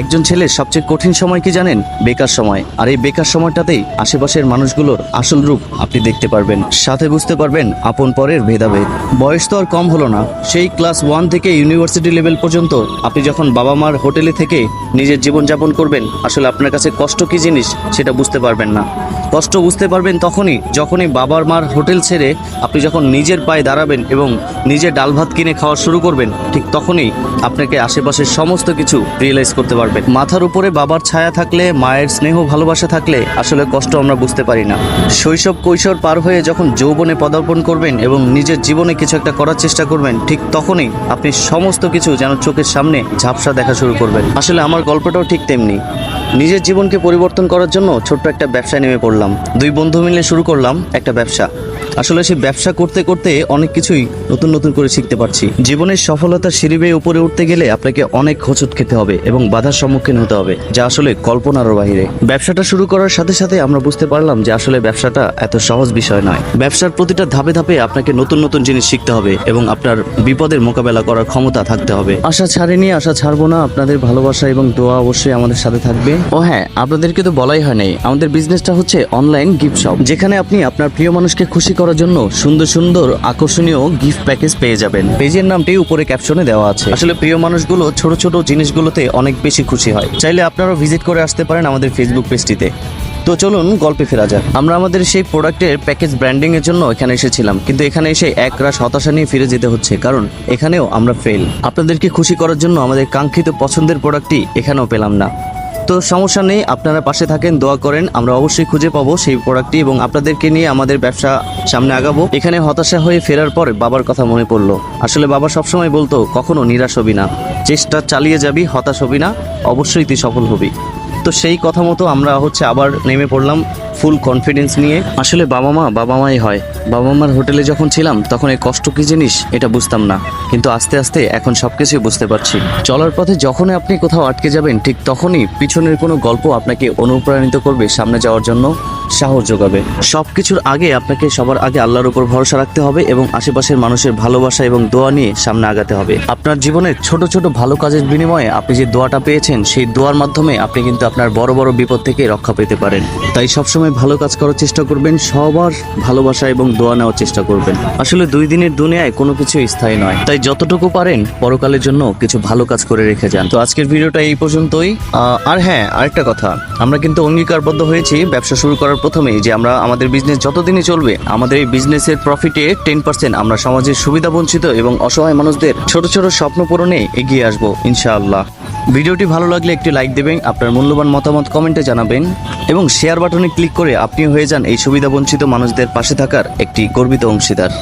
একজন ছেলের সবচেয়ে কঠিন সময় কি জানেন? বেকার সময়। আর এই বেকার সময়টাতেই আশেপাশের মানুষগুলোর আসল রূপ আপনি দেখতে পারবেন। সাথে বুঝতে পারবেন আপন পরের ভেদাভেদ। বয়স তো আর কম হলো না। সেই ক্লাস ওয়ান থেকে ইউনিভার্সিটি লেভেল পর্যন্ত আপনি যখন বাবা মার হোটেলে থেকে নিজের জীবনযাপন করবেন, আসলে আপনার কাছে কষ্ট কি জিনিস সেটা বুঝতে পারবেন না। কষ্ট বুঝতে পারবেন তখনই, যখনই বাবার মার হোটেল ছেড়ে আপনি যখন নিজের পায়ে দাঁড়াবেন এবং নিজে ডাল ভাত কিনে খাওয়া শুরু করবেন, ঠিক তখনই আপনাকে আশেপাশের সমস্ত কিছু রিয়েলাইজ করতে পারবেন। মাথার উপরে বাবার ছায়া থাকলে, মায়ের স্নেহ ভালোবাসা থাকলে আসলে কষ্ট আমরা বুঝতে পারি না। শৈশব কৈশোর পার হয়ে যখন যৌবনে পদার্পণ করবেন এবং নিজের জীবনে কিছু একটা করার চেষ্টা করবেন, ঠিক তখনই আপনি সমস্ত কিছু যেন চোখের সামনে ঝাপসা দেখা শুরু করবেন। আসলে আমার গল্পটাও ঠিক তেমনি। নিজের জীবনকে পরিবর্তন করার জন্য ছোট্ট একটা ব্যবসায় নেমে পড়লাম। দুই বন্ধু মিলে শুরু করলাম একটা ব্যবসা। আসলে সে ব্যবসা করতে করতে অনেক কিছুই নতুন নতুন করে শিখতে পারছি। জীবনের সফলতার সিঁড়ি বেয়ে উপরে উঠতে গেলে আপনাকে অনেক হোঁচট খেতে হবে এবং বাধার সম্মুখীন হতে হবে, যা আসলে কল্পনারও বাহিরে। ব্যবসাটা শুরু করার সাথে সাথে আমরা বুঝতে পারলাম যে আসলে ব্যবসাটা এত সহজ বিষয় নয়। ব্যবসার প্রতিটা ধাপে ধাপে আপনাকে নতুন নতুন জিনিস শিখতে হবে এবং আপনার বিপদের মোকাবেলা করার ক্ষমতা থাকতে হবে। আশা ছাড়েনি, আশা ছাড়বো না। আপনাদের ভালোবাসা এবং দোয়া অবশ্যই আমাদের সাথে থাকবে। ও হ্যাঁ আপনাদেরকে তো বলাই হয় নাই, আমাদের বিজনেসটা হচ্ছে অনলাইন গিফট শপ যেখানে আপনি আপনার প্রিয় মানুষকে খুশি করার জন্য সুন্দর সুন্দর আকর্ষণীয় গিফট প্যাকেজ পেয়ে যাবেন। পেজের নামটি উপরে ক্যাপশনে দেওয়া আছে। আসলে প্রিয় মানুষগুলো ছোট ছোট জিনিসগুলোতে অনেক বেশি খুশি হয়। চাইলে আপনারাও ভিজিট করে আসতে পারেন আমাদের ফেসবুক পেজটিতে তো চলুন গল্পে ফেরা যাক। আমরা আমাদের সেই প্রোডাক্টের প্যাকেজ ব্র্যান্ডিং এর জন্য এখানে এসেছিলাম। কিন্তু এখানে এসে এক রাশ হতাশা নিয়ে ফিরে যেতে হচ্ছে। কারণ এখানেও আমরা ফেল আপনাদেরকে খুশি করার জন্য আমাদের কাঙ্ক্ষিত পছন্দের প্রোডাক্টটি এখানেও পেলাম না। তো সমস্যা নেই, আপনারা পাশে থাকেন, দোয়া করেন, আমরা অবশ্যই খুঁজে পাবো সেই প্রোডাক্টটি এবং আপনাদেরকে নিয়ে আমাদের ব্যবসা সামনে আগাবো। এখানে হতাশা হয়ে ফেরার পর বাবার কথা মনে পড়ল। আসলে বাবা সবসময় বলতো, কখনো নিরাশ হবি না। চেষ্টা চালিয়ে যাবি, হতাশ হবি না, অবশ্যই তুই সফল হবি। তো সেই কথা মতো আমরা হচ্ছে আবার নেমে পড়লাম। ফুল কনফিডেন্স নিয়ে। আসলে বাবা মা বাবা মাই হয়। বাবা মার হোটেলে যখন ছিলাম, তখন এই কষ্ট কি জিনিস, এটা বুঝতাম না। কিন্তু আস্তে আস্তে এখন সবকিছুই বুঝতে পারছি। চলার পথে যখনই আপনি কোথাও আটকে যাবেন, ঠিক তখনই পিছনের কোনো গল্প আপনাকে অনুপ্রাণিত করবে সামনে যাওয়ার জন্য। সাহস যোগাবে। সব কিছুর আগে আপনাকে সবার আগে আল্লাহর উপর ভরসা রাখতে হবে এবং আশেপাশের মানুষের ভালোবাসা এবং দোয়া নিয়ে সামনে আগাতে হবে। আপনার জীবনের ছোট ছোট ভালো কাজের বিনিময়ে আপনি যে দোয়াটা পেয়েছেন, সেই দোয়ার মাধ্যমে আপনি কিন্তু আপনার বড় বড় বিপদ থেকে রক্ষা পেতে পারেন। তাই সবসময় ভালো কাজ করার চেষ্টা করবেন, সবার ভালোবাসা এবং দোয়া নেওয়ার চেষ্টা করবেন। আসলে দুই দিনের দুনিয়ায় কোনো কিছু স্থায়ী নয়। তাই যতটুকু পারেন, পরকালের জন্য কিছু ভালো কাজ করে রেখে যান। তো আজকের ভিডিওটা এই পর্যন্তই। আর হ্যাঁ আরেকটা কথা। আমরা কিন্তু অঙ্গীকারবদ্ধ হয়েছি, ব্যবসা শুরু করার প্রথমেই যে আমরা আমাদের বিজনেস যতদিনই চলবে, আমাদের এই বিজনেসের প্রফিটে টেন পার্সেন্ট আমরা সমাজের সুবিধা বঞ্চিত এবং অসহায় মানুষদের ছোট ছোট স্বপ্ন পূরণে এগিয়ে আসব, ইনশাআল্লাহ। ভিডিওটি ভালো লাগলে একটি লাইক দেবেন, আপনার মূল্যবান মতামত কমেন্টে জানাবেন এবং শেয়ার বাটনে ক্লিক করে আপনি হয়ে যান এই সুবিধাবঞ্চিত মানুষদের পাশে থাকার একটি গর্বিত অংশীদার।